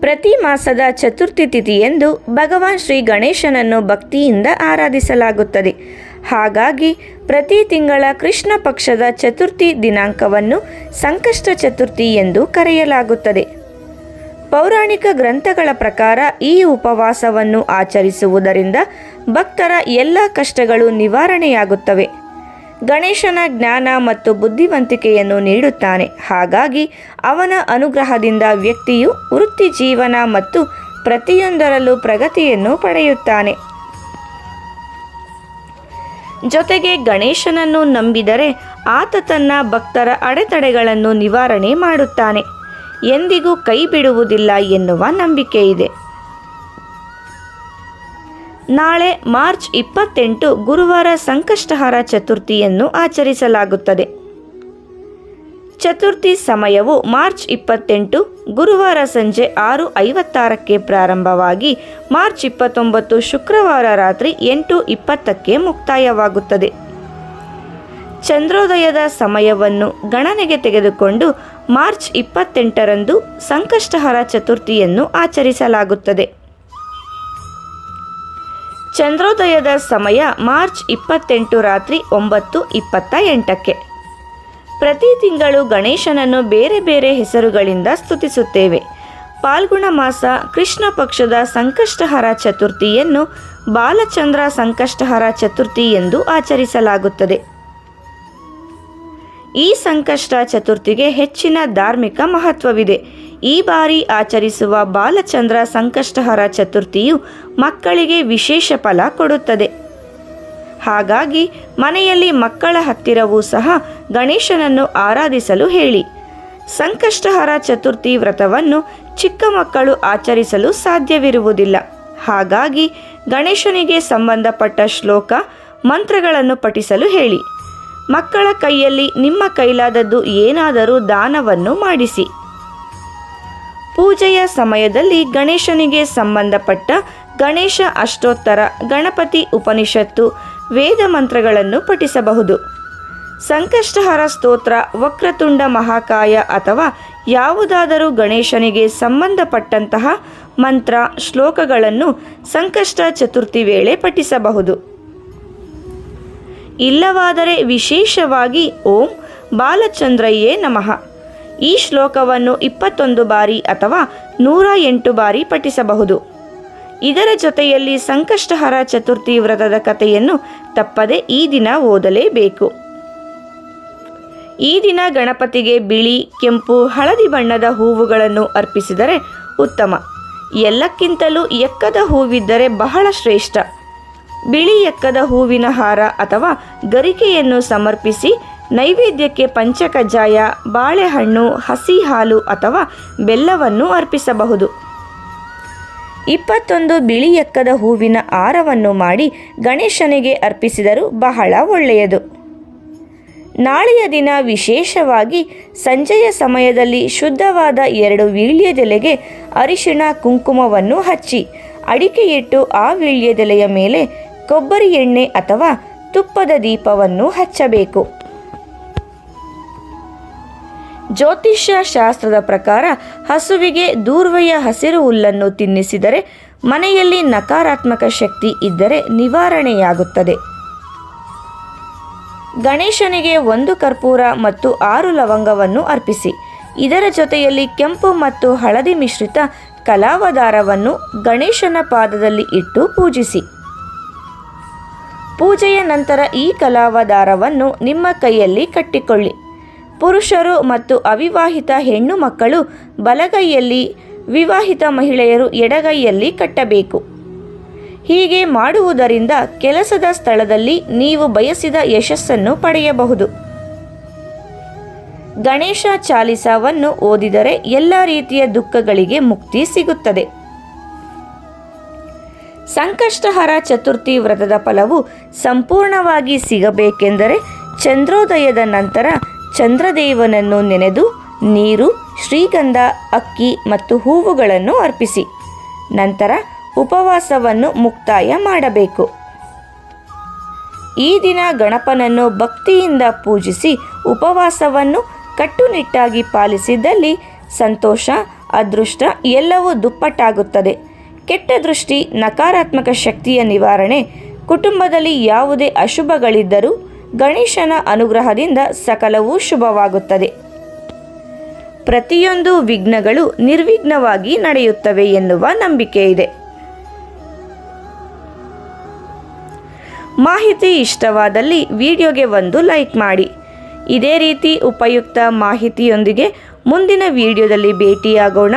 ಪ್ರತಿ ಮಾಸದ ಚತುರ್ಥಿ ತಿಥಿಯೆಂದು ಭಗವಾನ್ ಶ್ರೀ ಗಣೇಶನನ್ನು ಭಕ್ತಿಯಿಂದ ಆರಾಧಿಸಲಾಗುತ್ತದೆ. ಹಾಗಾಗಿ ಪ್ರತಿ ತಿಂಗಳ ಕೃಷ್ಣ ಪಕ್ಷದ ಚತುರ್ಥಿ ದಿನಾಂಕವನ್ನು ಸಂಕಷ್ಟ ಚತುರ್ಥಿ ಎಂದು ಕರೆಯಲಾಗುತ್ತದೆ. ಪೌರಾಣಿಕ ಗ್ರಂಥಗಳ ಪ್ರಕಾರ ಈ ಉಪವಾಸವನ್ನು ಆಚರಿಸುವುದರಿಂದ ಭಕ್ತರ ಎಲ್ಲ ಕಷ್ಟಗಳು ನಿವಾರಣೆಯಾಗುತ್ತವೆ. ಗಣೇಶನ ಜ್ಞಾನ ಮತ್ತು ಬುದ್ಧಿವಂತಿಕೆಯನ್ನು ನೀಡುತ್ತಾನೆ. ಹಾಗಾಗಿ ಅವನ ಅನುಗ್ರಹದಿಂದ ವ್ಯಕ್ತಿಯು ವೃತ್ತಿ ಜೀವನ ಮತ್ತು ಪ್ರತಿಯೊಂದರಲ್ಲೂ ಪ್ರಗತಿಯನ್ನು ಪಡೆಯುತ್ತಾನೆ. ಜೊತೆಗೆ ಗಣೇಶನನ್ನು ನಂಬಿದರೆ ಆತ ತನ್ನ ಭಕ್ತರ ಅಡೆತಡೆಗಳನ್ನು ನಿವಾರಣೆ ಮಾಡುತ್ತಾನೆ. ಎಂದಿಗೂ ಕೈ ಬಿಡುವುದಿಲ್ಲ ಎನ್ನುವ ನಂಬಿಕೆ ಇದೆ ನಾಳೆ ಮಾರ್ಚ್ ಇಪ್ಪತ್ತೆಂಟು ಗುರುವಾರ ಸಂಕಷ್ಟಹಾರ ಚತುರ್ಥಿಯನ್ನು ಆಚರಿಸಲಾಗುತ್ತದೆ. ಚತುರ್ಥಿ ಸಮಯವು ಮಾರ್ಚ್ ಇಪ್ಪತ್ತೆಂಟು ಗುರುವಾರ ಸಂಜೆ ಆರು ಐವತ್ತಾರಕ್ಕೆ ಪ್ರಾರಂಭವಾಗಿ ಮಾರ್ಚ್ ಇಪ್ಪತ್ತೊಂಬತ್ತು ಶುಕ್ರವಾರ ರಾತ್ರಿ ಎಂಟು ಇಪ್ಪತ್ತಕ್ಕೆ ಮುಕ್ತಾಯವಾಗುತ್ತದೆ. ಚಂದ್ರೋದಯದ ಸಮಯವನ್ನು ಗಣನೆಗೆ ತೆಗೆದುಕೊಂಡು ಮಾರ್ಚ್ ಇಪ್ಪತ್ತೆಂಟರಂದು ಸಂಕಷ್ಟಹರ ಚತುರ್ಥಿಯನ್ನು ಆಚರಿಸಲಾಗುತ್ತದೆ. ಚಂದ್ರೋದಯದ ಸಮಯ ಮಾರ್ಚ್ ಇಪ್ಪತ್ತೆಂಟು ರಾತ್ರಿ ಒಂಬತ್ತು ಇಪ್ಪತ್ತ ಎಂಟಕ್ಕೆ. ಪ್ರತಿ ತಿಂಗಳು ಗಣೇಶನನ್ನು ಬೇರೆ ಬೇರೆ ಹೆಸರುಗಳಿಂದ ಸ್ತುತಿಸುತ್ತೇವೆ. ಪಾಲ್ಗುಣ ಮಾಸ ಕೃಷ್ಣ ಪಕ್ಷದ ಸಂಕಷ್ಟಹರ ಚತುರ್ಥಿಯನ್ನು ಬಾಲಚಂದ್ರ ಸಂಕಷ್ಟಹರ ಚತುರ್ಥಿ ಎಂದು ಆಚರಿಸಲಾಗುತ್ತದೆ. ಈ ಸಂಕಷ್ಟ ಚತುರ್ಥಿಗೆ ಹೆಚ್ಚಿನ ಧಾರ್ಮಿಕ ಮಹತ್ವವಿದೆ. ಈ ಬಾರಿ ಆಚರಿಸುವ ಬಾಲಚಂದ್ರ ಸಂಕಷ್ಟಹರ ಚತುರ್ಥಿಯು ಮಕ್ಕಳಿಗೆ ವಿಶೇಷ ಫಲ ಕೊಡುತ್ತದೆ. ಹಾಗಾಗಿ ಮನೆಯಲ್ಲಿ ಮಕ್ಕಳ ಹತ್ತಿರವೂ ಸಹ ಗಣೇಶನನ್ನು ಆರಾಧಿಸಲು ಹೇಳಿ. ಸಂಕಷ್ಟಹರ ಚತುರ್ಥಿ ವ್ರತವನ್ನು ಚಿಕ್ಕ ಮಕ್ಕಳು ಆಚರಿಸಲು ಸಾಧ್ಯವಿರುವುದಿಲ್ಲ. ಹಾಗಾಗಿ ಗಣೇಶನಿಗೆ ಸಂಬಂಧಪಟ್ಟ ಶ್ಲೋಕ, ಮಂತ್ರಗಳನ್ನು ಪಠಿಸಲು ಹೇಳಿ. ಮಕ್ಕಳ ಕೈಯಲ್ಲಿ ನಿಮ್ಮ ಕೈಲಾದದ್ದು ಏನಾದರೂ ದಾನವನ್ನು ಮಾಡಿಸಿ. ಪೂಜೆಯ ಸಮಯದಲ್ಲಿ ಗಣೇಶನಿಗೆ ಸಂಬಂಧಪಟ್ಟ ಗಣೇಶ ಅಷ್ಟೋತ್ತರ, ಗಣಪತಿ ಉಪನಿಷತ್ತು, ವೇದ ಮಂತ್ರಗಳನ್ನು ಪಠಿಸಬಹುದು. ಸಂಕಷ್ಟಹರ ಸ್ತೋತ್ರ, ವಕ್ರತುಂಡ ಮಹಾಕಾಯ ಅಥವಾ ಯಾವುದಾದರೂ ಗಣೇಶನಿಗೆ ಸಂಬಂಧಪಟ್ಟಂತಹ ಮಂತ್ರ, ಶ್ಲೋಕಗಳನ್ನು ಸಂಕಷ್ಟ ಚತುರ್ಥಿ ವೇಳೆ ಪಠಿಸಬಹುದು. ಇಲ್ಲವಾದರೆ ವಿಶೇಷವಾಗಿ ಓಂ ಬಾಲಚಂದ್ರಯ್ಯೇ ನಮಃ. ಈ ಶ್ಲೋಕವನ್ನು ಇಪ್ಪತ್ತೊಂದು ಬಾರಿ ಅಥವಾ ನೂರ ಎಂಟು ಬಾರಿ ಪಠಿಸಬಹುದು. ಇದರ ಜೊತೆಯಲ್ಲಿ ಸಂಕಷ್ಟಹರ ಚತುರ್ಥಿ ವ್ರತದ ಕಥೆಯನ್ನು ತಪ್ಪದೆ ಈ ದಿನ ಓದಲೇಬೇಕು. ಈ ದಿನ ಗಣಪತಿಗೆ ಬಿಳಿ, ಕೆಂಪು, ಹಳದಿ ಬಣ್ಣದ ಹೂವುಗಳನ್ನು ಅರ್ಪಿಸಿದರೆ ಉತ್ತಮ. ಎಲ್ಲಕ್ಕಿಂತಲೂ ಎಕ್ಕದ ಹೂವಿದ್ದರೆ ಬಹಳ ಶ್ರೇಷ್ಠ. ಬಿಳಿ ಎಕ್ಕದ ಹೂವಿನ ಹಾರ ಅಥವಾ ಗರಿಕೆಯನ್ನು ಸಮರ್ಪಿಸಿ ನೈವೇದ್ಯಕ್ಕೆ ಪಂಚಕಜ್ಜಾಯ ಬಾಳೆಹಣ್ಣು, ಹಸಿ ಹಾಲು ಅಥವಾ ಬೆಲ್ಲವನ್ನು ಅರ್ಪಿಸಬಹುದು. ಇಪ್ಪತ್ತೊಂದು ಬಿಳಿ ಎಕ್ಕದ ಹೂವಿನ ಹಾರವನ್ನು ಮಾಡಿ ಗಣೇಶನಿಗೆ ಅರ್ಪಿಸಿದರೂ ಬಹಳ ಒಳ್ಳೆಯದು. ನಾಳೆಯ ದಿನ ವಿಶೇಷವಾಗಿ ಸಂಜೆಯ ಸಮಯದಲ್ಲಿ ಶುದ್ಧವಾದ ಎರಡು ವೀಳ್ಯದೆಲೆಗೆ ಅರಿಶಿಣ ಕುಂಕುಮವನ್ನು ಹಚ್ಚಿ ಅಡಿಕೆ ಇಟ್ಟು ಆ ವೀಳ್ಯದೆಲೆಯ ಮೇಲೆ ಕೊಬ್ಬರಿ ಎಣ್ಣೆ ಅಥವಾ ತುಪ್ಪದ ದೀಪವನ್ನು ಹಚ್ಚಬೇಕು. ಜ್ಯೋತಿಷ್ಯ ಶಾಸ್ತ್ರದ ಪ್ರಕಾರ ಹಸುವಿಗೆ ದೂರ್ವೆಯ ಹಸಿರು ಹುಲ್ಲನ್ನು ತಿನ್ನಿಸಿದರೆ ಮನೆಯಲ್ಲಿ ನಕಾರಾತ್ಮಕ ಶಕ್ತಿ ಇದ್ದರೆ ನಿವಾರಣೆಯಾಗುತ್ತದೆ. ಗಣೇಶನಿಗೆ ಒಂದು ಕರ್ಪೂರ ಮತ್ತು ಆರು ಲವಂಗವನ್ನು ಅರ್ಪಿಸಿ. ಇದರ ಜೊತೆಯಲ್ಲಿ ಕೆಂಪು ಮತ್ತು ಹಳದಿ ಮಿಶ್ರಿತ ಕಲಾವದಾರವನ್ನು ಗಣೇಶನ ಪಾದದಲ್ಲಿ ಇಟ್ಟು ಪೂಜಿಸಿ. ಪೂಜೆಯ ನಂತರ ಈ ಕಲಾವದಾರವನ್ನು ನಿಮ್ಮ ಕೈಯಲ್ಲಿ ಕಟ್ಟಿಕೊಳ್ಳಿ. ಪುರುಷರು ಮತ್ತು ಅವಿವಾಹಿತ ಹೆಣ್ಣು ಮಕ್ಕಳು ಬಲಗೈಯಲ್ಲಿ ವಿವಾಹಿತ ಮಹಿಳೆಯರು ಎಡಗೈಯಲ್ಲಿ ಕಟ್ಟಬೇಕು. ಹೀಗೆ ಮಾಡುವುದರಿಂದ ಕೆಲಸದ ಸ್ಥಳದಲ್ಲಿ ನೀವು ಬಯಸಿದ ಯಶಸ್ಸನ್ನು ಪಡೆಯಬಹುದು. ಗಣೇಶ ಚಾಲಿಸಾವನ್ನು ಓದಿದರೆ ಎಲ್ಲ ರೀತಿಯ ದುಃಖಗಳಿಗೆ ಮುಕ್ತಿ ಸಿಗುತ್ತದೆ. ಸಂಕಷ್ಟಹರ ಚತುರ್ಥಿ ವ್ರತದ ಫಲವು ಸಂಪೂರ್ಣವಾಗಿ ಸಿಗಬೇಕೆಂದರೆ ಚಂದ್ರೋದಯದ ನಂತರ ಚಂದ್ರದೇವನನ್ನು ನೆನೆದು ನೀರು, ಶ್ರೀಗಂಧ, ಅಕ್ಕಿ ಮತ್ತು ಹೂವುಗಳನ್ನು ಅರ್ಪಿಸಿ. ನಂತರ ಉಪವಾಸವನ್ನು ಮುಕ್ತಾಯ ಮಾಡಬೇಕು. ಈ ದಿನ ಗಣಪನನ್ನು ಭಕ್ತಿಯಿಂದ ಪೂಜಿಸಿ ಉಪವಾಸವನ್ನು ಕಟ್ಟುನಿಟ್ಟಾಗಿ ಪಾಲಿಸಿದಲ್ಲಿ ಸಂತೋಷ, ಅದೃಷ್ಟ ಎಲ್ಲವೂ ದುಪ್ಪಟ್ಟಾಗುತ್ತದೆ. ಕೆಟ್ಟ ದೃಷ್ಟಿ, ನಕಾರಾತ್ಮಕ ಶಕ್ತಿಯ ನಿವಾರಣೆ, ಕುಟುಂಬದಲ್ಲಿ ಯಾವುದೇ ಅಶುಭಗಳಿದ್ದರೂ ಗಣೇಶನ ಅನುಗ್ರಹದಿಂದ ಸಕಲವೂ ಶುಭವಾಗುತ್ತದೆ. ಪ್ರತಿಯೊಂದು ವಿಘ್ನಗಳು ನಿರ್ವಿಘ್ನವಾಗಿ ನಡೆಯುತ್ತವೆ ಎನ್ನುವ ನಂಬಿಕೆ ಇದೆ. ಮಾಹಿತಿ ಇಷ್ಟವಾದಲ್ಲಿ ವಿಡಿಯೋಗೆ ಒಂದು ಲೈಕ್ ಮಾಡಿ. ಇದೇ ರೀತಿ ಉಪಯುಕ್ತ ಮಾಹಿತಿಯೊಂದಿಗೆ ಮುಂದಿನ ವಿಡಿಯೋದಲ್ಲಿ ಭೇಟಿಯಾಗೋಣ.